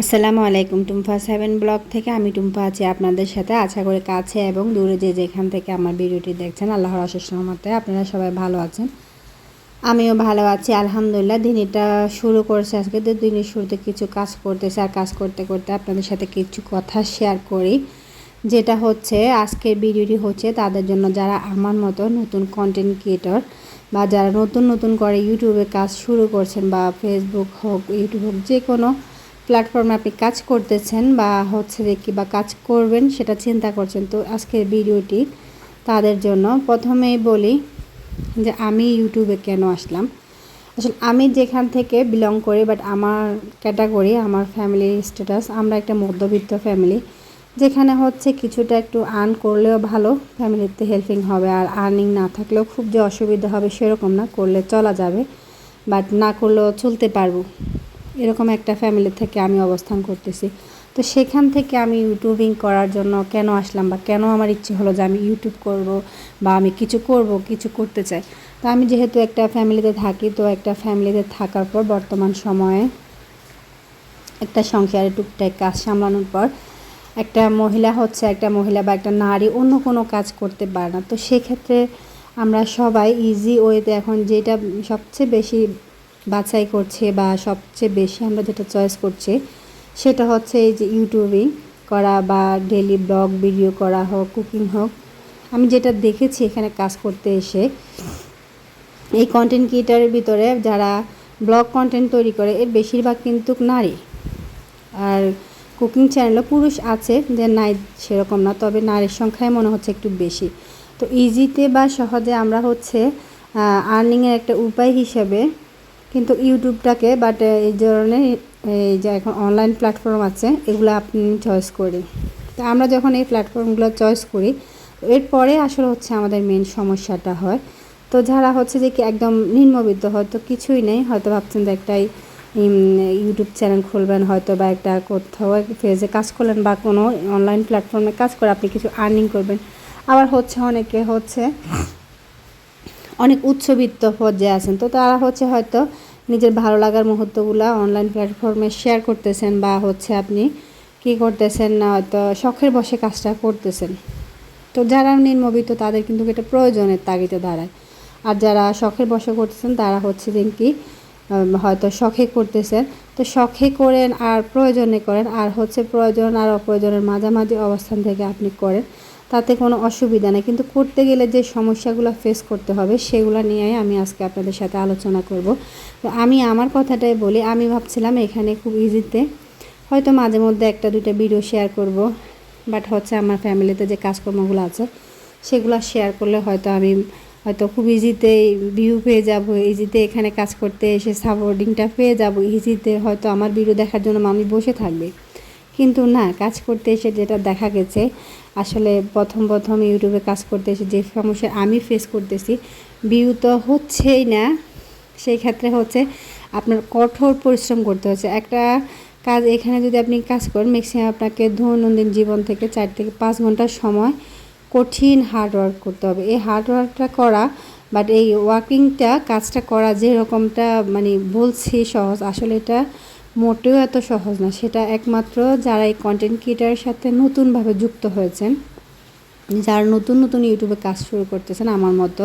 আসসালামু আলাইকুম Tumpa seven blog থেকে আমি টুম্পা আছি আপনাদের সাথে। আশা করে কাছে এবং দূরে যে যেখান থেকে আমার ভিডিওটি দেখছেন, আল্লাহর অশেষ আপনারা সবাই ভালো আছেন। আমিও ভালো আছি, আলহামদুলিল্লাহ। দিনটা শুরু করেছে আজকে, তো দিনের শুরুতে কিছু কাজ করতেছে। আর কাজ করতে করতে আপনাদের সাথে কিছু কথা শেয়ার করি। যেটা হচ্ছে, আজকের ভিডিওটি হচ্ছে তাদের জন্য যারা আমার মতো নতুন কন্টেন্ট ক্রিয়েটর বা যারা নতুন নতুন করে ইউটিউবে কাজ শুরু করছেন বা ফেসবুক হোক ইউটিউব হোক যে কোনো প্ল্যাটফর্মে আপনি কাজ করতেছেন বা হচ্ছে কি বা কাজ করবেন, সেটা চিন্তা করছেন, তো আজকের ভিডিওটি তাদের জন্য। প্রথমেই বলি যে আমি ইউটিউবে কেন আসলাম? আসলে আমি যেখান থেকে বিলং করি বাট আমার ক্যাটাগরি আমার ফ্যামিলির স্ট্যাটাস আমরা একটা মধ্যবিত্ত ফ্যামিলি যেখানে হচ্ছে কিছুটা একটু আর্ন করলেও ভালো ফ্যামিলিতে হেল্পিং হবে, আর আর্নিং না থাকলেও খুব যে অসুবিধা হবে সেরকম না, করলে চলা যাবে বাট না করলেও চলতে পারব। এরকম একটা ফ্যামিলি থেকে আমি অবস্থান করতেছি। তো সেখান থেকে আমি ইউটিউবিং করার জন্য কেন আসলাম বা কেন আমার ইচ্ছে হলো যে আমি ইউটিউব করব বা আমি কিছু করব, কিছু করতে চাই? তো আমি যেহেতু একটা ফ্যামিলিতে থাকি, তো একটা ফ্যামিলিতে থাকার পর বর্তমান সময়ে একটা সংসারে টুকটাক কাজ সামলানোর পর একটা মহিলা হচ্ছে, একটা মহিলা বা একটা নারী অন্য কোনো কাজ করতে পারে না। তো সেক্ষেত্রে আমরা সবাই ইজি ওয়েতে এখন যেটা সবচেয়ে বেশি বাছাই করছে বা সবচেয়ে বেশি আমরা যেটা চয়েস করছি, সেটা হচ্ছে এই যে ইউটিউবিং করা বা ডেলি ব্লগ ভিডিও করা হোক কুকিং হোক। আমি যেটা দেখেছি এখানে কাজ করতে এসে, এই কন্টেন্ট ক্রিয়েটারের ভিতরে যারা ব্লগ কন্টেন্ট তৈরি করে, এর বেশিরভাগ কিন্তু নারী। আর কুকিং চ্যানেলও পুরুষ আছে, যে নাই সেরকম না, তবে নারীর সংখ্যায় মনে হচ্ছে একটু বেশি। তো ইজিতে বা সহজে আমরা হচ্ছে আর্নিংয়ের একটা উপায় হিসেবে কিন্তু ইউটিউবটাকে বাট এই ধরনের এই যে এখন অনলাইন প্ল্যাটফর্ম আছে, এগুলো আপনি চয়েস করি তো আমরা যখন এই প্ল্যাটফর্মগুলো চয়েস করি, এরপরে আসলে হচ্ছে আমাদের মেন সমস্যাটা হয়। তো যারা হচ্ছে যে কি একদম নিম্নবিত্ত হয়তো কিছুই নেই, হয়তো ভাবছেন যে একটাই ইউটিউব চ্যানেল খুলবেন, হয়তো বা একটা কোথাও ফেজে কাজ করলেন বা কোনো অনলাইন প্ল্যাটফর্মে কাজ করে আপনি কিছু আর্নিং করবেন। আবার হচ্ছে অনেকে হচ্ছে অনেক উচ্চবিত্ত পর্যায়ে আছেন। তো তারা হচ্ছে হয়তো নিজের ভালো লাগার মুহূর্তগুলো অনলাইন প্ল্যাটফর্মে শেয়ার করতেছেন বা হচ্ছে আপনি কি করতেছেন না হয়তো শখের বসে কাজটা করতেছেন। তো যারা নির্মবিত তাদের কিন্তু এটা প্রয়োজনের তাগিদে দাঁড়ায়। আর যারা শখের বসে করতেছেন তারা হচ্ছে যে কি হয়তো শখে করতেছেন। তো শখে করেন আর প্রয়োজনে করেন। আর হচ্ছে প্রয়োজন আর অপ্রয়োজনের মাঝামাঝি অবস্থান থেকে আপনি করেন। তাতে কোনো অসুবিধা নেই। কিন্তু করতে গেলে যে সমস্যাগুলো ফেস করতে হবে, সেগুলো নিয়ে আমি আজকে আপনাদের সাথে আলোচনা করব। তো আমি আমার কথাটাই বলি, আমি ভাবছিলাম এখানে খুব ইজিতে হয়তো মাঝে মধ্যে একটা, দুইটা ভিডিও শেয়ার করব বাট হচ্ছে আমার ফ্যামিলিতে যে কাজকর্মগুলো আছে, সেগুলো শেয়ার করলে হয়তো আমি হয়তো খুব ইজিতে ভিউ পেয়ে যাব ইজিতে এখানে কাজ করতে এসে সাপোর্টিংটা পেয়ে যাব ইজিতে হয়তো আমার ভিডিও দেখার জন্য মানুষ বসে থাকবে। কিন্তু না, কাজ করতে এসে যেটা দেখা গেছে, আসলে প্রথম প্রথম ইউটিউবে কাজ করতে এসে যে সমস্যা আমি ফেস করতেছি ভিউ তো হচ্ছেই না। সেই ক্ষেত্রে হচ্ছে আপনার কঠোর পরিশ্রম করতে হচ্ছে। একটা কাজ, এখানে যদি আপনি কাজ করেন ম্যাক্সিমাম আপনাকে দৈনন্দিন জীবন থেকে চার থেকে পাঁচ ঘণ্টার সময় কঠিন হার্ডওয়ার্ক করতে হবে। এই হার্ড ওয়ার্কটা করা বাট এই ওয়ার্কিংটা কাজটা করা যেরকমটা মানে বলছি সহজ, আসলে এটা মোটেও এত সহজ না। সেটা একমাত্র যারা এই কন্টেন্ট ক্রিয়েটারের সাথে নতুনভাবে যুক্ত হয়েছেন, যারা নতুন নতুন ইউটিউবে কাজ শুরু করতেছেন আমার মতো।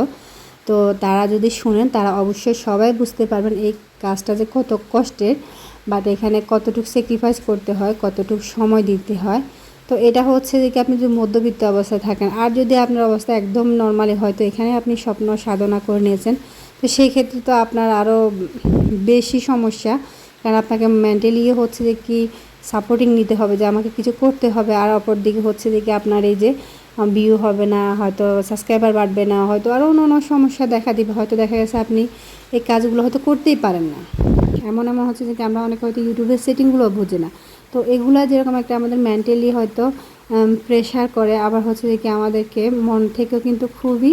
তো তারা যদি শুনেন, তারা অবশ্যই সবাই বুঝতে পারবেন এই কাজটা যে কত কষ্টের বাট এখানে কতটুকু স্যাক্রিফাইস করতে হয়, কতটুকু সময় দিতে হয়। তো এটা হচ্ছে যে কি আপনি যদি মধ্যবিত্ত অবস্থায় থাকেন, আর যদি আপনার অবস্থা একদম নর্মালি হয়তো এখানে আপনি স্বপ্ন সাধনা করে নিয়েছেন। তো সেই ক্ষেত্রে তো আপনার আরও বেশি সমস্যা। কারণ আপনাকে মেন্টালিও হচ্ছে যে কি সাপোর্টিং নিতে হবে, যে আমাকে কিছু করতে হবে আর অপর দিকে হচ্ছে যে কি আপনার এই যে ভিউ হবে না, হয়তো সাবস্ক্রাইবার বাড়বে না, হয়তো আরও অন্য অন্য সমস্যা দেখা দিবে। হয়তো দেখা গেছে আপনি এই কাজগুলো হয়তো করতেই পারেন না। এমন এমন হচ্ছে যে আমরা অনেকে হয়তো ইউটিউবের সেটিংগুলো বুঝি না। তো এগুলো যেরকম একটা আমাদের মেন্টালি হয়তো প্রেশার করে, আবার হচ্ছে যে কি আমাদেরকে মন থেকেও কিন্তু খুবই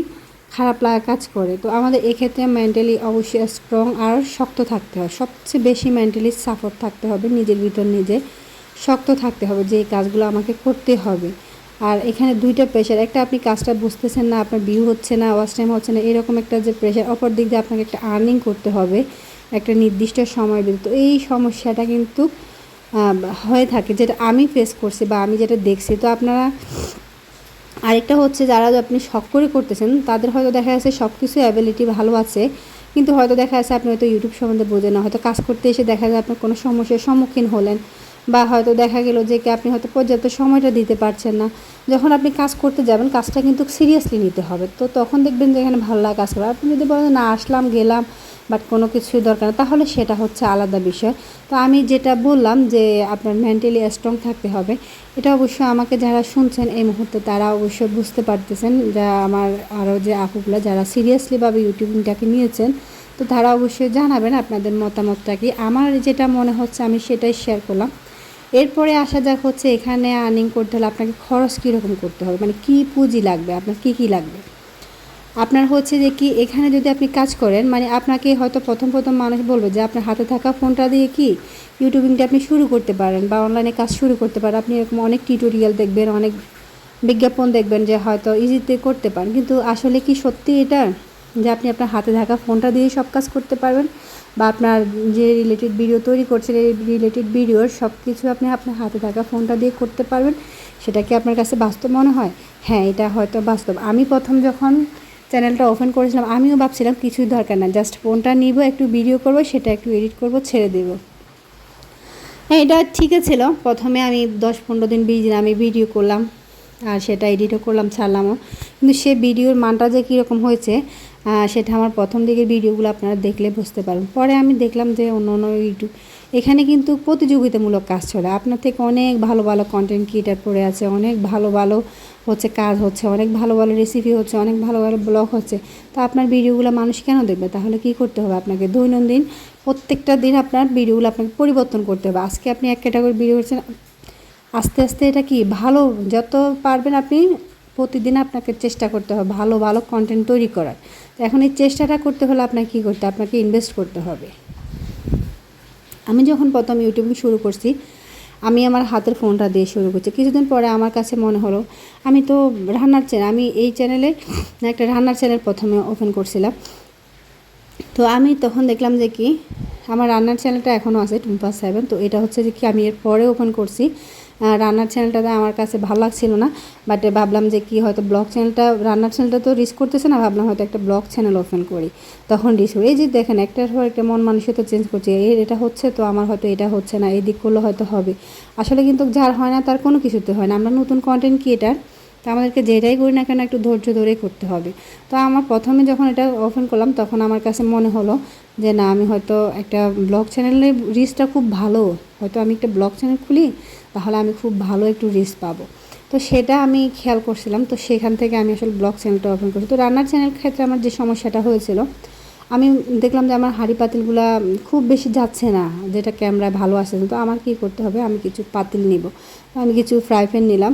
খারাপ লাগা কাজ করে। তো আমাদের এক্ষেত্রে মেন্টালি অবশ্যই স্ট্রং আর শক্ত থাকতে হয়। সবচেয়ে বেশি মেন্টালি সাপোর্ট থাকতে হবে নিজের ভিতর নিজে। শক্ত থাকতে হবে যে এই কাজগুলো আমাকে করতে হবে। আর এখানে দুইটা প্রেশার একটা আপনি কাজটা বুঝতেছেন না, আপনার ভিউ হচ্ছে না ওয়াচ টাইম হচ্ছে না, এরকম একটা যে প্রেশার অপর দিক দিয়ে আপনাকে একটা আর্নিং করতে হবে, একটা নির্দিষ্ট সময় দিতে তো এই সমস্যাটা কিন্তু হয়ে থাকে যেটা আমি ফেস করছি বা আমি যেটা দেখছি। তো আপনারা আরেকটা হচ্ছে যারা আপনি শখ করে করতেছেন, তাদের হয়তো দেখা যাচ্ছে সব কিছু অ্যাবিলিটি ভালো আছে, কিন্তু হয়তো দেখা যাচ্ছে আপনি হয়তো ইউটিউব সম্বন্ধে বোঝেন না, হয়তো কাজ করতে এসে দেখা যায় আপনার কোনো সমস্যার সম্মুখীন হলেন। বা হয়তো দেখা গেল যে আপনি হয়তো পর্যাপ্ত সময়টা দিতে পারছেন না। যখন আপনি কাজ করতে যাবেন, কাজটা কিন্তু সিরিয়াসলি নিতে হবে। তো তখন দেখবেন যে এখানে ভালো লাগা কাজ করে আপনি যদি বলেন না, আসলাম, গেলাম বাট কোনো কিছু দরকার তাহলে সেটা হচ্ছে আলাদা বিষয়। তো আমি যেটা বললাম যে আপনার মেন্টালি স্ট্রং থাকতে হবে, এটা অবশ্যই আমাকে যারা শুনছেন এই মুহূর্তে, তারা অবশ্যই বুঝতে পারতেছেন। যা আমার আরও যে আপুগুলো যারা সিরিয়াসলিভাবে ইউটিউবিংটাকে নিয়েছেন, তো তারা অবশ্যই জানাবেন আপনাদের মতামতটা কি। আমার যেটা মনে হচ্ছে, আমি সেটাই শেয়ার করলাম। এরপরে আসা যাক হচ্ছে এখানে আর্নিং করতে হলে আপনাকে খরচ কীরকম করতে হবে? মানে কী পুঁজি লাগবে? আপনার কী কী লাগবে? আপনার হচ্ছে যে কি, এখানে যদি আপনি কাজ করেন মানে আপনাকে হয়তো প্রথম প্রথম মানুষ বলবে যে আপনার হাতে থাকা ফোনটা দিয়ে কি ইউটিউবিংটা আপনি শুরু করতে পারেন বা অনলাইনে কাজ শুরু করতে পারেন। আপনি এরকম অনেক টিউটোরিয়াল দেখবেন, অনেক বিজ্ঞাপন দেখবেন যে হয়তো ইজিতে করতে পারেন। কিন্তু আসলে কি সত্যি এটা যে আপনি আপনার হাতে থাকা ফোনটা দিয়ে সব কাজ করতে পারবেন বা আপনার যে রিলেটেড ভিডিও তৈরি করছেন এই রিলেটেড ভিডিওর সব কিছু আপনি আপনার হাতে থাকা ফোনটা দিয়ে করতে পারবেন। সেটা কি আপনার কাছে বাস্তব মনে হয়? হ্যাঁ এটা হয়তো বাস্তব। আমি প্রথম যখন চ্যানেলটা ওপেন করেছিলাম, আমিও ভাবছিলাম কিছুই দরকার না জাস্ট ফোনটা নিব, একটু ভিডিও করব, সেটা একটু এডিট করব, ছেড়ে দেবো। হ্যাঁ এটা ঠিক ছিল। প্রথমে আমি দশ পনেরো দিন বিশ আমি ভিডিও করলাম আর সেটা এডিটও করলাম, ছাড়লামও। কিন্তু সে ভিডিওর মানটা যে কীরকম হয়েছে সেটা আমার প্রথম দিকের ভিডিওগুলো আপনারা দেখলে বুঝতে পারবেন। পরে আমি দেখলাম যে অন্য অন্য ইউটিউব, এখানে কিন্তু প্রতিযোগিতামূলক কাজ চলে। আপনার থেকে অনেক ভালো ভালো কন্টেন্ট ক্রিয়েটার পড়ে আছে, অনেক ভালো ভালো হচ্ছে কাজ হচ্ছে, অনেক ভালো ভালো রেসিপি হচ্ছে, অনেক ভালো ভালো ব্লগ হচ্ছে। তো আপনার ভিডিওগুলো মানুষ কেন দেখবে? তাহলে কি করতে হবে আপনাকে? দৈনন্দিন প্রত্যেকটা দিন আপনার ভিডিওগুলো আপনাকে পরিবর্তন করতে হবে। আজকে আপনি এক ক্যাটাগরি ভিডিও করছেন, আস্তে আস্তে এটা কি? ভালো, যত পারবেন আপনি প্রতিদিন আপনাকে চেষ্টা করতে হবে, ভালো ভালো কন্টেন্ট তৈরি করার। তো এখন এই চেষ্টাটা করতে হলে আপনাকে কী করতে, আপনাকে ইনভেস্ট করতে হবে। আমি যখন প্রথম ইউটিউবে শুরু করছি, আমি আমার হাতের ফোনটা দিয়ে শুরু করছি। কিছুদিন পরে আমার কাছে মনে হলো, আমি তো রান্নার চ্যানেল আমি এই চ্যানেলে একটা রান্নার চ্যানেল প্রথমে ওপেন করছিলাম। তো আমি তখন দেখলাম যে কি, আমার রান্নার চ্যানেলটা এখনও আছে টুম্পা সেভেন তো এটা হচ্ছে যে কি আমি এর পরে ওপেন করছি। রান্নার চ্যানেলটা আমার কাছে ভালো লাগছিল না বাট ভাবলাম যে কি হয়তো ব্লগ চ্যানেলটা রান্নার চ্যানেলটা তো রিস্ক করতেছে না, ভাবলাম হয়তো একটা ব্লগ চ্যানেল ওপেন করি। তখন রিস্ক এই যে দেখেন, একটার পর একটা মন মানসিকতা চেঞ্জ করছে। এর এটা হচ্ছে তো, আমার হয়তো এটা হচ্ছে না এই দিক করলে হয়তো হবে। আসলে কিন্তু যার হয় না, তার কোনো কিছুতে হয় না। আমরা নতুন কন্টেন্ট ক্রিয়েটার তো আমাদেরকে যেটাই করি না কেন একটু ধৈর্য ধরেই করতে হবে। তো আমার প্রথমে যখন এটা ওপেন করলাম, তখন আমার কাছে মনে হলো যে, না, আমি হয়তো একটা ব্লগ চ্যানেলের রিচটা খুব ভালো, হয়তো আমি একটা ব্লগ চ্যানেল খুলি, তাহলে আমি খুব ভালো একটু রিচ পাবো। তো সেটা আমি খেয়াল করছিলাম, তো সেখান থেকে আমি আসলে ব্লগ চ্যানেলটা ওপেন করি তো রান্নার চ্যানেল ক্ষেত্রে আমার যে সমস্যাটা হয়েছিল, আমি দেখলাম যে, আমার হাঁড়ি পাতিলগুলা খুব বেশি যাচ্ছে না, যেটা ক্যামেরায় ভালো আসে তো আমার কি করতে হবে? আমি কিছু পাতিল নিব। আমি কিছু ফ্রাই প্যান নিলাম।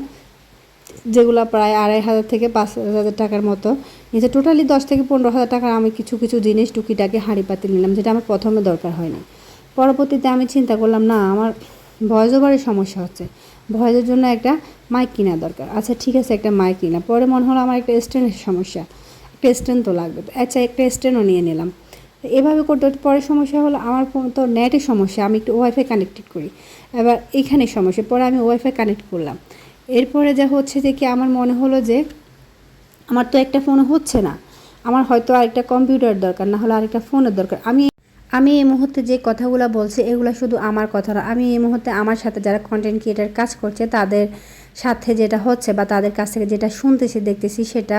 যেগুলো প্রায় আড়াই হাজার থেকে পাঁচ হাজার টাকার মতো। নিচে টোটালি দশ থেকে পনেরো হাজার টাকার আমি কিছু কিছু জিনিস টুকিটাকি হাঁড়ি পাতি নিলাম, যেটা আমার প্রথমে দরকার হয়নি পরবর্তীতে আমি চিন্তা করলাম, না, আমার ভয়েস ওভারের সমস্যা হচ্ছে। ভয়েসের জন্য একটা মাইক কেনা দরকার। আচ্ছা ঠিক আছে, একটা মাইক কিনা। পরে মনে হলো আমার একটা স্ট্যান্ডের সমস্যা। একটা স্ট্যান্ড তো লাগবে। আচ্ছা একটা স্ট্যান্ডও নিয়ে নিলাম। এভাবে করতে পরে সমস্যা হলো, আমার তো নেটের সমস্যা, আমি একটু ওয়াইফাই কানেক্টেড করি। এবার এখানে সমস্যা, পরে আমি ওয়াইফাই কানেক্ট করলাম। এরপরে যা হচ্ছে যে কি আমার মনে হলো যে আমার তো একটা ফোন হচ্ছে না। আমার হয়তো আরেকটা কম্পিউটার দরকার, না হলে আরেকটা ফোনের দরকার। আমি আমি এই মুহূর্তে যে কথাগুলো বলছি, এগুলো শুধু আমার কথা না, আমি এই মুহূর্তে আমার সাথে যারা কন্টেন্ট ক্রিয়েটার কাজ করছে, তাদের সাথে যেটা হচ্ছে বা তাদের কাছ থেকে যেটা শুনতেছি, দেখতেছি, সেটা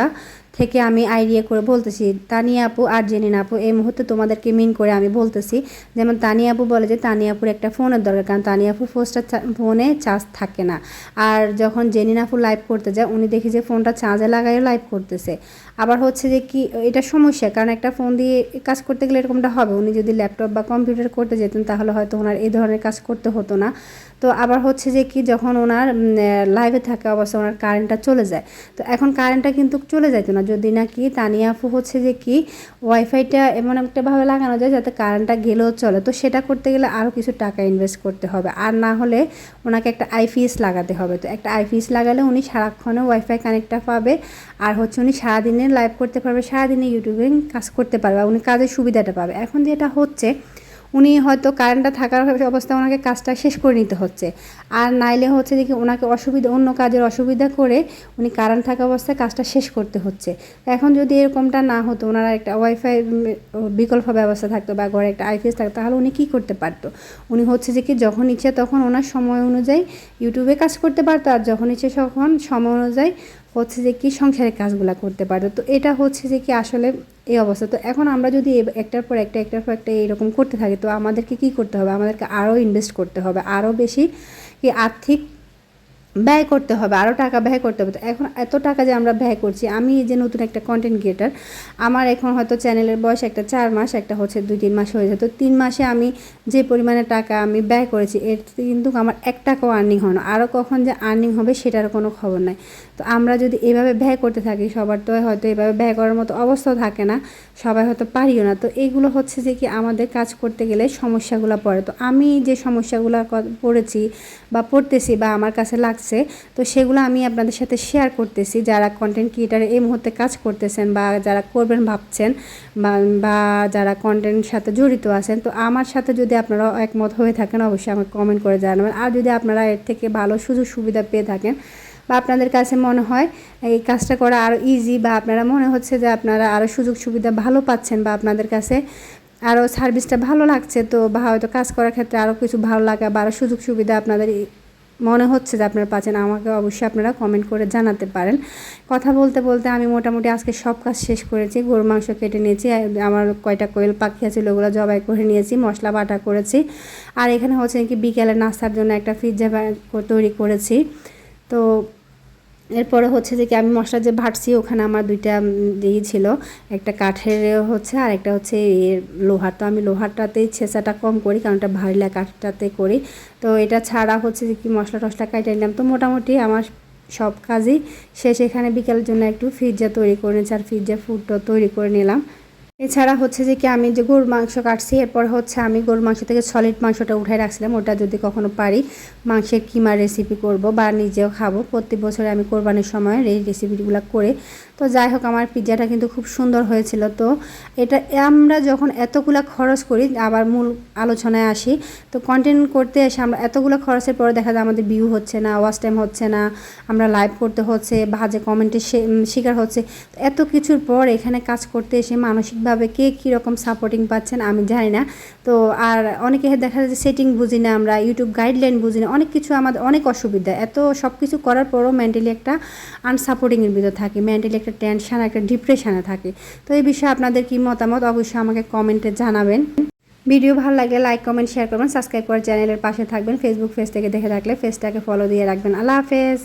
থেকে আমি আইডিয়া করে বলতেছি, তানিয়া আপু আর জেনিন আপু, এই মুহূর্তে তোমাদেরকে মিন করে আমি বলতেছি। যেমন তানিয়া আপু বলে যে, তানিয়া আপুর একটা ফোনের দরকার, কারণ তানিয়া আপুর ফোনটা ফোনে চার্জ থাকে না। আর যখন জেনিন আপু লাইভ করতে যায়, উনি দেখি যে ফোনটা চার্জে লাগাইও লাইভ করতেছে। আবার হচ্ছে যে কি, এটা সমস্যা, কারণ একটা ফোন দিয়ে কাজ করতে গেলে এরকমটা হবে। উনি যদি ল্যাপটপ বা কম্পিউটার করতে যেতেন, তাহলে হয়তো ওনার এই ধরনের কাজ করতে হতো না। তো আবার হচ্ছে যে কি, যখন ওনার লাইভে থাকা অবস্থায় ওনার কারেন্টটা চলে যায়। তো এখন কারেন্টটা কিন্তু চলে যাইতো না। যদি না কি তানিয়া আপু হচ্ছে যে কি ওয়াইফাইটা এমন একটাভাবে লাগানো যায়, যাতে কারেন্টটা গেলেও চলে। তো সেটা করতে গেলে আরও কিছু টাকা ইনভেস্ট করতে হবে। আর না হলে ওনাকে একটা আইপিএস লাগাতে হবে। তো একটা আইপিএস লাগালে উনি সারাক্ষণে ওয়াইফাই কানেক্টটা পাবে। আর হচ্ছে উনি সারাদিনে লাইভ করতে পারবে, সারাদিনে ইউটিউবে কাজ করতে পারবে উনি কাজের সুবিধাটা পাবে। এখন যেটা হচ্ছে, উনি হয়তো কারেন্টটা থাকার অবস্থায় ওনাকে কাজটা শেষ করে নিতে হচ্ছে। আর নাইলে হচ্ছে কি, ওনাকে অসুবিধা, অন্য কাজের অসুবিধা করে উনি কারেন্ট থাকা অবস্থায় কাজটা শেষ করতে হচ্ছে। এখন যদি এরকমটা না হতো, ওনারা একটা ওয়াইফাই বিকল্প ব্যবস্থা থাকতো বা ঘরে একটা আইপিএস থাকতো, তাহলে উনি কী করতে পারতো? উনি হচ্ছে যে কি, যখন ইচ্ছে তখন ওনার সময় অনুযায়ী ইউটিউবে কাজ করতে পারতো, আর যখন ইচ্ছে তখন সময় অনুযায়ী হচ্ছে যে কি সংসারের কাজগুলো করতে পারতো তো এটা হচ্ছে যে কি আসলে এই অবস্থা। তো এখন আমরা যদি একটার পর একটা, একটার পর একটা এরকম করতে থাকি, তো আমাদেরকে কি করতে হবে? আমাদেরকে আরও ইনভেস্ট করতে হবে। আরও বেশি কি আর্থিক ব্যয় করতে হবে আরও টাকা ব্যয় করতে হবে। তো এখন এত টাকা যে আমরা ব্যয় করছি, আমি যে নতুন একটা কন্টেন্ট ক্রিয়েটার আমার এখন হয়তো চ্যানেলের বয়স একটা চার মাস, একটা হচ্ছে দুই, তিন মাস হয়ে যায়। তো তিন মাসে আমি যে পরিমাণে টাকা আমি ব্যয় করেছি, এর কিন্তু আমার এক টাকাও আর্নিং হয় না। আরও কখন যে আর্নিং হবে, সেটার কোনো খবর নাই। তো আমরা যদি এভাবে ব্যয় করতে থাকি, সবার তো হয়তো এভাবে ব্যয় করার মতো অবস্থাও থাকে না, সবাই হয়তো পারিও না। তো এইগুলো হচ্ছে যে কি আমাদের কাজ করতে গেলে সমস্যাগুলো পড়ে। তো আমি যে সমস্যাগুলো পড়েছি বা পড়তেছি বা আমার কাছে লাগছে, তো সেগুলো আমি আপনাদের সাথে শেয়ার করতেছি। যারা কন্টেন্ট ক্রিয়েটার এই মুহূর্তে কাজ করতেছেন বা যারা করবেন ভাবছেন বা যারা কন্টেন্টের সাথে জড়িত আছেন, তো আমার সাথে যদি আপনারা একমত হয়ে থাকেন, অবশ্যই আমাকে কমেন্ট করে জানাবেন। আর যদি আপনারা এর থেকে ভালো সুযোগ সুবিধা পেয়ে থাকেন বা আপনাদের কাছে মনে হয় এই কাজটা করা আরও ইজি বা আপনারা মনে হচ্ছে যে আপনারা আরও সুযোগ সুবিধা ভালো পাচ্ছেন বা আপনাদের কাছে আরও সার্ভিসটা ভালো লাগছে, তো বা হয়তো কাজ করার ক্ষেত্রে আরও কিছু ভালো লাগা বা আরও সুযোগ সুবিধা আপনাদের মনে হচ্ছে যে আপনারা পাচ্ছেন, আমাকে অবশ্যই আপনারা কমেন্ট করে জানাতে পারেন। কথা বলতে বলতে আমি মোটামুটি আজকে সব কাজ শেষ করেছি, গরুর মাংস কেটে নিয়েছি আমার কয়টা কোয়েল পাখি আছে ওগুলো জবাই করে নিয়েছি, মশলা বাটা করেছি। আর এখানে হচ্ছে কি বিকেলে নাস্তার জন্য একটা পিৎজা তৈরি করেছি। তো এরপরে হচ্ছে যে কি আমি মশলা যে ভাটছি ওখানে আমার দুইটা দিয়ে ছিল। একটা কাঠের হচ্ছে আর একটা হচ্ছে লোহার। তো আমি লোহারটাতেই ছেঁচাটা কম করি, কারণ এটা ভারিলা কাঠটাতে করি। তো এটা ছাড়া হচ্ছে যে কি মশলা টশলা কাটে নিলাম। তো মোটামুটি আমার সব কাজই শেষ। এখানে বিকালের জন্য একটু পিৎজা তৈরি করে নিয়েছি, আর পিৎজা ফুডটা তৈরি করে নিলাম। এছাড়া হচ্ছে যে কি আমি যে গরুর মাংস কাটছি, এরপর হচ্ছে আমি গরুর মাংস থেকে সলিড মাংসটা উঠাই রাখছিলাম। ওটা যদি কখনো পারি, মাংসের কিমা রেসিপি করব বা নিজেও খাব। প্রতি বছরে আমি কোরবানির সময় এই রেসিপিগুলো করে তো যাই হোক, আমার পিৎজাটা কিন্তু খুব সুন্দর হয়েছিল। তো এটা, আমরা যখন এতগুলা খরচ করি, আবার মূল আলোচনায় আসি, তো কন্টেন্ট করতে এসে আমরা এতগুলো খরচের পরে দেখা যায় আমাদের ভিউ হচ্ছে না ওয়াচ টাইম হচ্ছে না, আমরা লাইভ করতে হচ্ছে, বাজে কমেন্টের শিকার হচ্ছে। তো এত কিছুর পর এখানে কাজ করতে এসে মানসিকভাবে কে কীরকম সাপোর্টিং পাচ্ছেন আমি জানি না। তো আর অনেকে দেখা যায় যে সেটিং বুঝি না আমরা ইউটিউব গাইডলাইন বুঝি না, অনেক কিছু আমাদের অনেক অসুবিধা। এত সব কিছু করার পরও মেন্টালি একটা আনসাপোর্টিংয়ের ভিতরে থাকি মেন্টালি একটা টেনশান একটা ডিপ্রেশনে থাকে। তো এই বিষয়ে আপনাদের কি মতামত, অবশ্যই আমাকে কমেন্টে জানাবেন। ভিডিও ভালো লাগলে লাইক কমেন্ট শেয়ার করবেন সাবস্ক্রাইব করে চ্যানেলের পাশে থাকবেন। ফেসবুক পেজ থেকে দেখে থাকলে পেজটাকে ফলো দিয়ে রাখবেন। আল্লাহ হাফেজ।